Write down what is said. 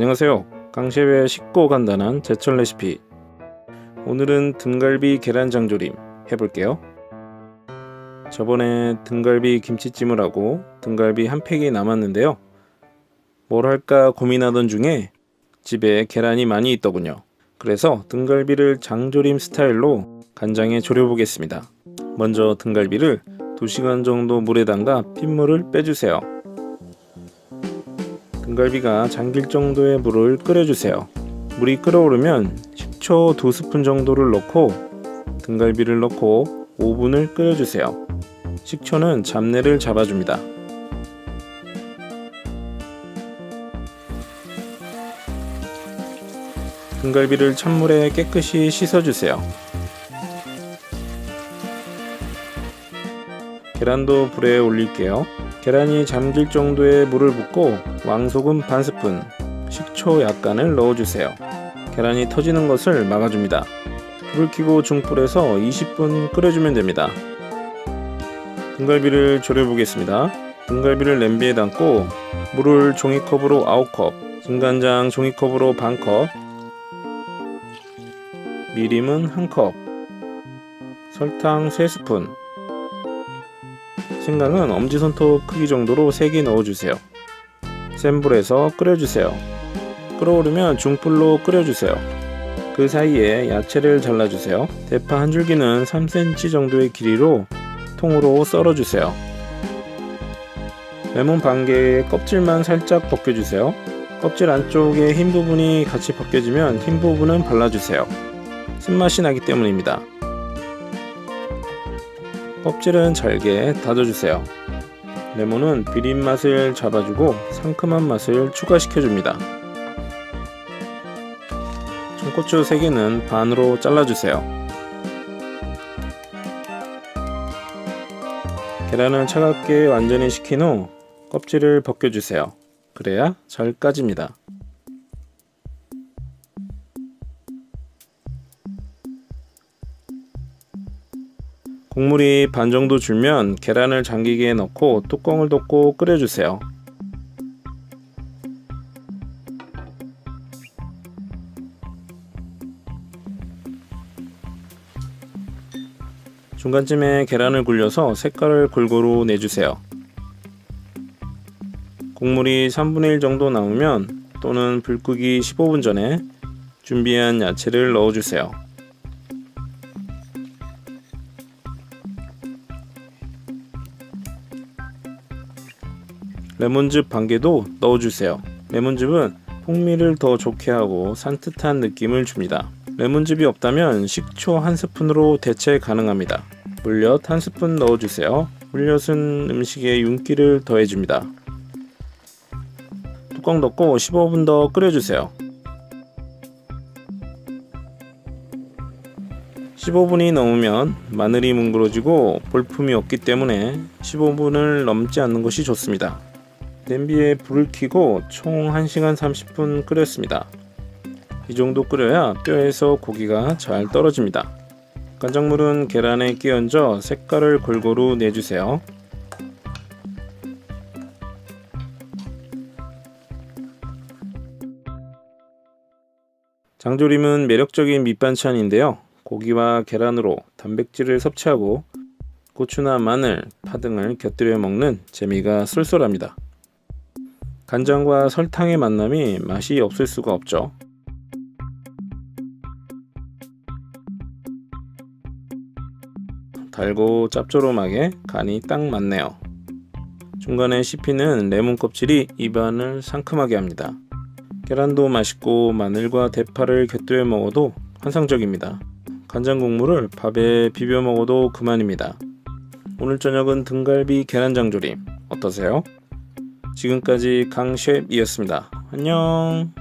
안녕하세요. 강셰의 쉽고 간단한 제철 레시피. 오늘은 등갈비 계란 장 조림 해볼게요. 저번에 등갈비 김치찜을 하고 등갈비 한 팩이 남았는데요. 뭘 할까 고민하던 중에 집에 계란이 많이 있더군요. 그래서 등갈비를 장조림 스타일로 간장에 졸여보겠습니다. 먼저 등갈비를 2시간 정도 물에 담가 핏물을 빼주세요. 등갈비가 잠길 정도의 물을 끓여주세요. 물이 끓어오르면 식초 2스푼 정도를 넣고 등갈비를 넣고 5분을 끓여주세요. 식초는 잡내를 잡아줍니다. 등갈비를 찬물에 깨끗이 씻어주세요. 계란도 불에 올릴게요. 계란이 잠길 정도의 물을 붓고 왕소금 반 스푼, 식초 약간을 넣어주세요. 계란이 터지는 것을 막아줍니다. 불을 켜고 중불에서 20분 끓여주면 됩니다. 등갈비를 졸여보겠습니다. 등갈비를 냄비에 담고 물을 종이컵으로 9컵, 진간장 종이컵으로 반컵, 미림은 1컵, 설탕 3스푼, 생강은 엄지손톱 크기 정도로 3개 넣어주세요. 센 불에서 끓여주세요. 끓어오르면 중불로 끓여주세요. 그 사이에 야채를 잘라주세요. 대파 한 줄기는 3cm 정도의 길이로 통으로 썰어주세요. 레몬 반 개의 껍질만 살짝 벗겨주세요. 껍질 안쪽에 흰 부분이 같이 벗겨지면 흰 부분은 발라주세요. 쓴맛이 나기 때문입니다. 껍질은 잘게 다져주세요. 레몬은 비린 맛을 잡아주고 상큼한 맛을 추가시켜줍니다. 청고추 3개는 반으로 잘라주세요. 계란을 차갑게 완전히 식힌 후 껍질을 벗겨주세요. 그래야 잘 까집니다. 국물이 반 정도 줄면 계란을 잠기기에 넣고 뚜껑을 덮고 끓여주세요. 중간쯤에 계란을 굴려서 색깔을 골고루 내주세요. 국물이 3분의 1 정도 남으면 또는 불 끄기 15분 전에 준비한 야채를 넣어주세요. 레몬즙 반 개도 넣어주세요. 레몬즙은 풍미를 더 좋게 하고 산뜻한 느낌을 줍니다. 레몬즙이 없다면 식초 한 스푼으로 대체 가능합니다. 물엿 한 스푼 넣어주세요. 물엿은 음식에 윤기를 더해줍니다. 뚜껑 덮고 15분 더 끓여주세요. 15분이 넘으면 마늘이 뭉그러지고 볼품이 없기 때문에 15분을 넘지 않는 것이 좋습니다. 냄비에 불을 켜고 총 1시간 30분 끓였습니다. 이 정도 끓여야 뼈에서 고기가 잘 떨어집니다. 간장물은 계란에 끼얹어 색깔을 골고루 내주세요. 장조림은 매력적인 밑반찬인데요. 고기와 계란으로 단백질을 섭취하고 고추나 마늘, 파 등을 곁들여 먹는 재미가 쏠쏠합니다. 간장과 설탕의 만남이 맛이 없을 수가 없죠. 달고 짭조름하게 간이 딱 맞네요. 중간에 씹히는 레몬 껍질이 입안을 상큼하게 합니다. 계란도 맛있고 마늘과 대파를 곁들여 먹어도 환상적입니다. 간장 국물을 밥에 비벼 먹어도 그만입니다. 오늘 저녁은 등갈비 계란장 조림 어떠세요? 지금까지 강셰프이었습니다. 안녕.